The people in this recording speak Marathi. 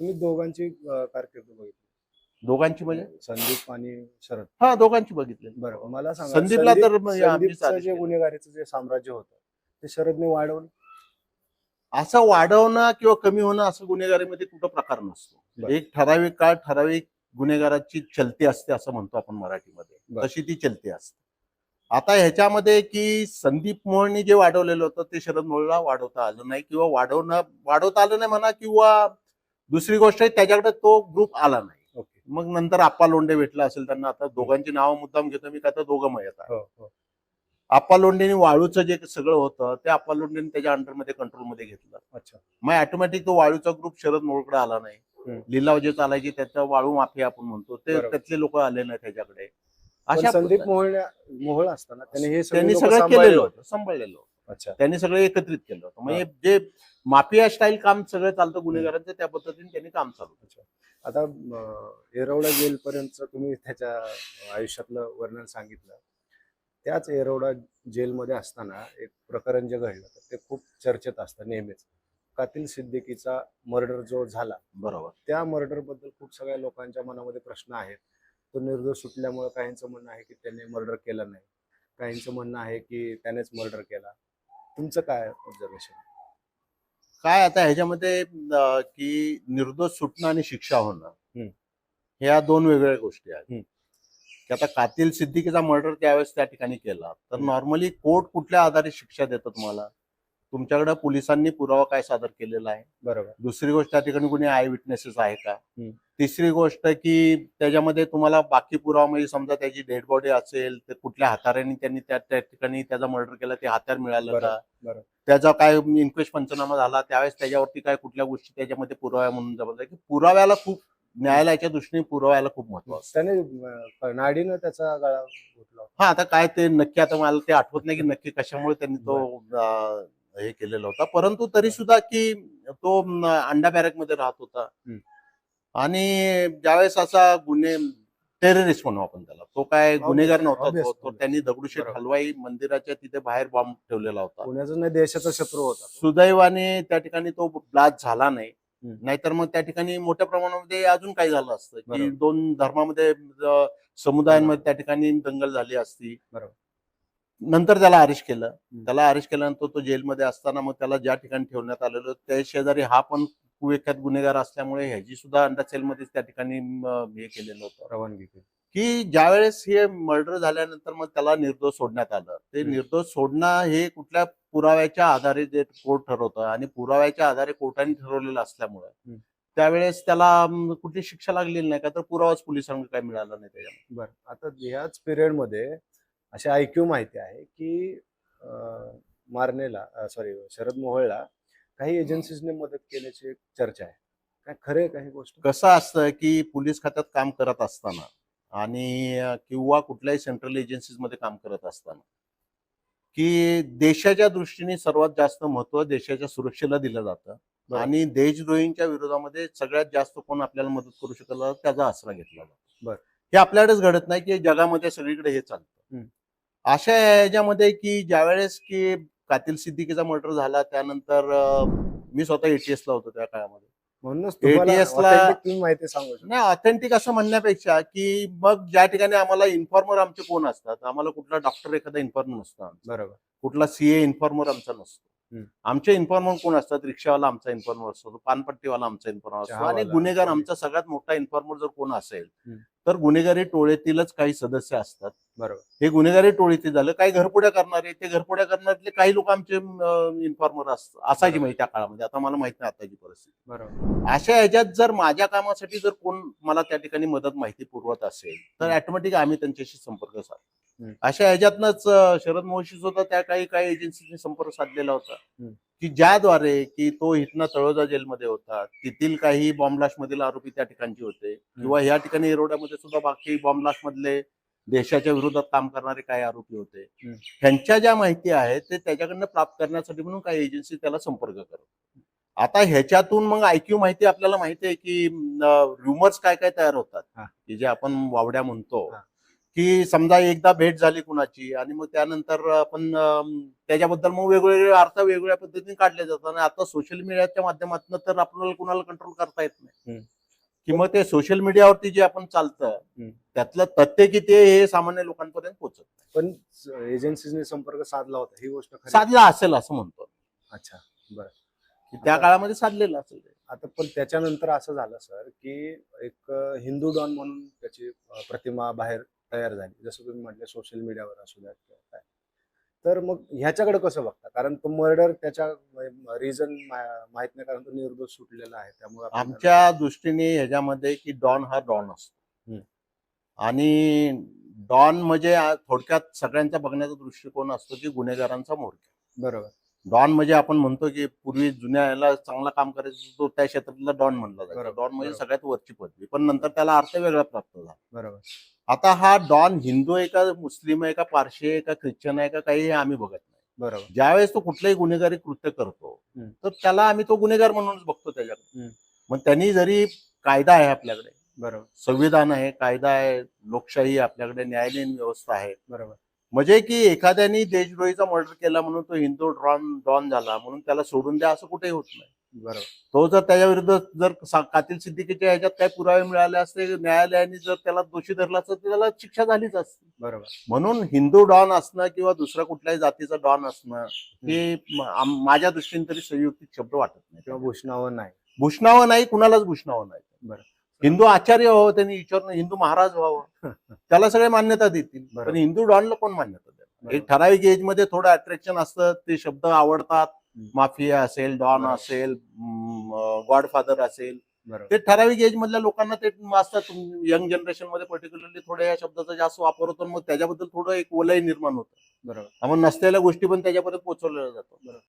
तुम्ही दोघांची अं, कारकीर्द बघितली. दोघांची म्हणजे? संदीप आणि शरद. हा दोघांची बघितले बरं मला सांगा संदीपला तर संदीपचं जे. गुन्हेगारीचं जे साम्राज्य होतं ते शरदने वाढवलं? असं वाढवणं किंवा कमी होणं असं गुन्हेगारीमध्ये कुठं प्रकार नसतो. बरं. एक ठराविक काळ ठराविक गुन्हेगाराची चलती असते असं म्हणतो आपण मराठीमध्ये. बरं. तशी ती चलती असते. आता ह्याच्यामध्ये की संदीप मोहननी जे वाढवलेलं होतं ते शरद मोहनला वाढवता आलं नाही किंवा वाढवणं वाढवता आलं नाही म्हणा किंवा दुसरी गोष्ट आहे त्याच्याकडे तो ग्रुप आला नाही. मग नंतर आप्पा लोंढे भेटला असेल त्यांना आता दोघांची नावं मुद्दाम घेतो मी का तर दोघं मग येतात हो हो. आप्पा लोंढेनी वाळूचं जे सगळं होतं ते आप्पा लोंढेने त्याच्या अंडरमध्ये कंट्रोलमध्ये घेतलं. अच्छा. मग ऑटोमॅटिक तो वाळूचा ग्रुप शरद मोहोळकडे आला नाही. लिलाव जे चालायचे त्याचा वाळू माफिया आपण म्हणतो ते. त्यातले लोक आले नाही त्याच्याकडे. अशा संदीप मोहोळ मोहोळ असताना त्याने हे त्यांनी सगळं केलेलं होते. सांभाळलेलं होतं. त्यांनी सगळं एकत्रित केलं होतं. म्हणजे जे माफिया स्टाईल काम सगळं चालतं गुन्हेगारांचं त्या पद्धतीने त्यांनी काम चालू. आता अं, येरवडा जेल पर्यंत तुम्ही त्याच्या आयुष्यातलं वर्णन सांगितलं. त्याच येरवडा जेलमध्ये असताना एक प्रकरण जे घडलं तर ते खूप चर्चेत असतं नेहमीच. कातील सिद्दीकीचा मर्डर जो झाला बरोबर. त्या मर्डरबद्दल खूप सगळ्या लोकांच्या मनामध्ये प्रश्न आहेत. तो निर्दोष सुटल्यामुळे काहींचं म्हणणं आहे की त्याने मर्डर केलं नाही. काहींचं म्हणणं आहे की त्यानेच मर्डर केला. तुमचं काय ऑब्झर्वेशन काय आता ह्याच्यामध्ये अं, की निर्दोष सुटणं आणि शिक्षा होणं हम्म. ह्या दोन वेगळ्या गोष्टी आहेत. की आता कातील सिद्दीकीचा मर्डर त्यावेळेस त्या ठिकाणी केला तर हम्म. नॉर्मली कोर्ट कुठल्या आधारे शिक्षा देतं तुम्हाला तुमच्याकडे पोलिसांनी पुरावा काय सादर केलेला आहे बरोबर दुसरी गोष्ट त्या ठिकाणी कोणी आय विटनेसेस आहे का हम्म. तिसरी गोष्ट की त्याच्यामध्ये तुम्हाला बाकी पुरावा म्हणजे समजा त्याची डेड बॉडी असेल तर कुठल्या हाताऱ्याने त्यांनी त्या त्या ठिकाणी त्याचा मर्डर केला ते हातार मिळालं बरोबर, का बरोबर. त्याचा काय इन्क्वेस्ट पंचनामा झाला त्यावेळेस त्याच्यावरती काय कुठल्या गोष्टी त्याच्यामध्ये पुराव्या म्हणून जमत की पुराव्याला खूप न्यायालयाच्या दृष्टीने पुराव्याला खूप महत्त्व असतं त्याने अं, नाडीनं त्याचा गळा घोटला. हा आता काय ते नक्की आता मला ते आठवत नाही की नक्की कशामुळे त्यांनी तो हे केलेला होता परंतु तरी सुद्धा की तो अंडा बॅरकमध्ये राहत होता. आणि ज्यावेळेस असा गुन्हे टेररिस्ट म्हणू आपण त्याला तो काय गुन्हेगार नव्हता तो-. त्यांनी दगडूशेठ. हलवाई मंदिराच्या तिथे बाहेर बॉम्ब ठेवलेला होता नाही देशाचा शत्रू होता. सुदैवाने त्या ठिकाणी तो ब्लास्ट झाला नाही. नाहीतर मग त्या ठिकाणी मोठ्या प्रमाणामध्ये अजून काही झालं असतं की. दोन धर्मामध्ये समुदायांमध्ये त्या ठिकाणी दंगल झाली असती. नंतर त्याला अरेस्ट केलं. त्याला अरेस्ट केल्यानंतर तो जेलमध्ये असताना मग त्याला ज्या ठिकाणी ठेवण्यात आलेलं त्या शेजारी हा पण कुविख्यात गुन्हेगार असल्यामुळे ह्याची सुद्धा अंडर सेलमध्येच त्या ठिकाणी हे केलेलं होतं रवानगी केली. की ज्यावेळेस हे मर्डर झाल्यानंतर मग त्याला निर्दोष सोडण्यात आलं ते. निर्दोष सोडणं हे कुठल्या पुराव्याच्या आधारे जे कोर्ट ठरवतं आणि पुराव्याच्या आधारे कोर्टाने ठरवलेलं असल्यामुळे. त्यावेळेस त्याला कुठली शिक्षा लागलेली नाही का तर पुरावाच पोलिसांना काही मिळाला नाही त्याच्यामध्ये बरं आता ह्याच पिरियडमध्ये अशी ऐक्यू माहिती आहे की मारनेला सॉरी शरद मोहोळला काही एजन्सीजने मदत केल्याची एक चर्चा आहे काय खरे काही गोष्ट कसं असतं की पोलीस खात्यात काम करत असताना आणि किंवा कुठल्याही सेंट्रल एजन्सीजमध्ये काम करत असताना की देशाच्या दृष्टीने सर्वात जास्त महत्त्व देशाच्या सुरक्षेला दिलं जातं. आणि देशद्रोहींच्या विरोधामध्ये सगळ्यात जास्त कोण आपल्याला मदत करू शकला त्याचा आसरा घेतला जातो बरं. हे आपल्याकडेच घडत नाही की जगामध्ये सगळीकडे हे चालतं. अशा याच्यामध्ये की ज्यावेळेस की कातील सिद्दीकीचा मर्डर झाला त्यानंतर मी स्वतः एटीएस ला होतो त्या काळामध्ये म्हणूनच माहिती सांगू नाही ऑथेंटिक असं म्हणण्यापेक्षा की मग ज्या ठिकाणी आम्हाला इन्फॉर्मर आमचे कोण असतात आम्हाला कुठला डॉक्टर एखादा इन्फॉर्मर नसतो. बरोबर कुठला सीए इन्फॉर्मर आमचा नसतो. आमचे इन्फॉर्मर कोण असतात रिक्षावाला आमचा इन्फॉर्मर असतो पानपट्टीवाला आमचा इन्फॉर्मर असतो आणि गुन्हेगार. आमचा सगळ्यात मोठा इन्फॉर्मर जर कोण असेल. तर गुन्हेगारी टोळीतीलच काही सदस्य असतात बरोबर हे गुन्हेगारी टोळीतील झालं काही घरपुड्या करणारे ते घरपुड्या करणारे काही लोक आमचे इन्फॉर्मर असायचे माहिती त्या काळामध्ये आता मला माहीत नाही आताची परिस्थिती बरोबर अशा ह्याच्यात जर माझ्या कामासाठी जर कोण मला त्या ठिकाणी मदत माहिती पुरवत असेल तर हम्म. ऑटोमॅटिक आम्ही त्यांच्याशी संपर्क. साधतो अशा ह्याच्यातनंच शरद मोशी सुद्धा त्या काही काही एजन्सीने संपर्क साधलेला होता. की ज्याद्वारे की तो इथनं तळोजा जेलमध्ये होता तेथील काही बॉम्बलास्ट मधील आरोपी त्या ठिकाणचे होते किंवा या ठिकाणी एरोड्यामध्ये सुद्धा बाकी बॉम्बलास्ट मधले देशाच्या विरोधात काम करणारे काही आरोपी होते. ह्यांच्या ज्या माहिती आहेत ते त्याच्याकडनं प्राप्त करण्यासाठी म्हणून काही एजन्सी त्याला संपर्क करतात आता ह्याच्यातून मग ऐक्यू माहिती आपल्याला माहिती आहे की र्युमर्स काय काय तयार होतात. की जे आपण वावड्या म्हणतो. की समजा एकदा भेट झाली कुणाची आणि मग त्यानंतर आपण त्याच्याबद्दल मग वेगवेगळे अर्थ वेगवेगळ्या पद्धतीने काढले जातात आणि आता सोशल मीडियाच्या माध्यमातून तर आपल्याला कुणाला कंट्रोल करता येत नाही. की मग ते सोशल मीडियावरती जे आपण चालतं. त्यातलं तथ्य किती हे सामान्य लोकांपर्यंत पोहोचत. पण एजन्सीने संपर्क साधला होता ही गोष्ट साधला असेल असं म्हणतो अच्छा की त्या काळामध्ये साधलेलं असेल आता पण त्याच्यानंतर असं झालं सर की एक हिंदू डॉन म्हणून त्याची प्रतिमा बाहेर तयार झाली. जसं तुम्ही म्हटलं सोशल मीडियावर असू द्या किंवा काय. तर मग ह्याच्याकडे कसं बघता? कारण तो मर्डर त्याच्या रिझन माहीत नाही कारण तो निर्दोष सुटलेला आहे. त्यामुळे आमच्या दृष्टीने ह्याच्यामध्ये की डॉन हा डॉन असतो. आणि डॉन म्हणजे थोडक्यात सगळ्यांचा बघण्याचा दृष्टिकोन असतो की गुन्हेगारांचा मोर्चा. बरोबर. डॉन म्हणजे आपण म्हणतो की पूर्वी जुन्या याला चांगला काम करायचं तो त्या क्षेत्रातला डॉन म्हणला जातो डॉन म्हणजे. सगळ्यात वरची पदवी. पण नंतर त्याला अर्थ वेगळा प्राप्त झाला. बरोबर. आता हा डॉन हिंदू आहे का मुस्लिम आहे का पारशी आहे का ख्रिश्चन आहे का काही हे आम्ही बघत नाही. बरोबर. ज्यावेळेस तो कुठलंही गुन्हेगारी कृत्य करतो. तर त्याला आम्ही तो गुन्हेगार म्हणूनच बघतो त्याच्याकडे. मग त्यांनी जरी कायदा आहे आपल्याकडे बरोबर. संविधान आहे कायदा आहे लोकशाही आपल्याकडे न्यायालयीन व्यवस्था आहे. बरोबर. म्हणजे की एखाद्याने देशद्रोहीचा मर्डर केला म्हणून तो हिंदू डॉन डॉन झाला म्हणून त्याला सोडून द्या असं कुठेही होत नाही. बरोबर तो जर त्याच्या विरुद्ध जर सा- कातील सिद्दीकीच्या ह्याच्यात काही पुरावे मिळाले असते न्यायालयाने जर त्याला दोषी धरला असतं तर त्याला शिक्षा झालीच असती बरोबर म्हणून हिंदू डॉन असणं किंवा दुसऱ्या कुठल्याही जातीचा डॉन असणं हे म- आम- माझ्या दृष्टीने तरी संयुक्तिक शब्द वाटत किंवा नाही भूषणावर नाही भूषणावं नाही कुणालाच भूषणावं नाही बरं. हिंदू आचार्य व्हावं त्यांनी विचारणं हिंदू महाराज व्हावं त्याला सगळे मान्यता देतील. पण हिंदू डॉनला कोण मान्यता देणार एक. ठराविक एजमध्ये थोडं अट्रॅक्शन असतं ते शब्द आवडतात. माफिया असेल डॉन. असेल गॉडफादर असेल. ते ठराविक एज मधल्या लोकांना ते असतात यंग जनरेशनमध्ये पर्टिक्युलरली थोड्या या शब्दाचा जास्त वापर होतो मग त्याच्याबद्दल थोडं एक वलय निर्माण होतं. बरोबर. मग नसलेल्या गोष्टी पण त्याच्यापर्यंत पोहोचवलेल्या जातात.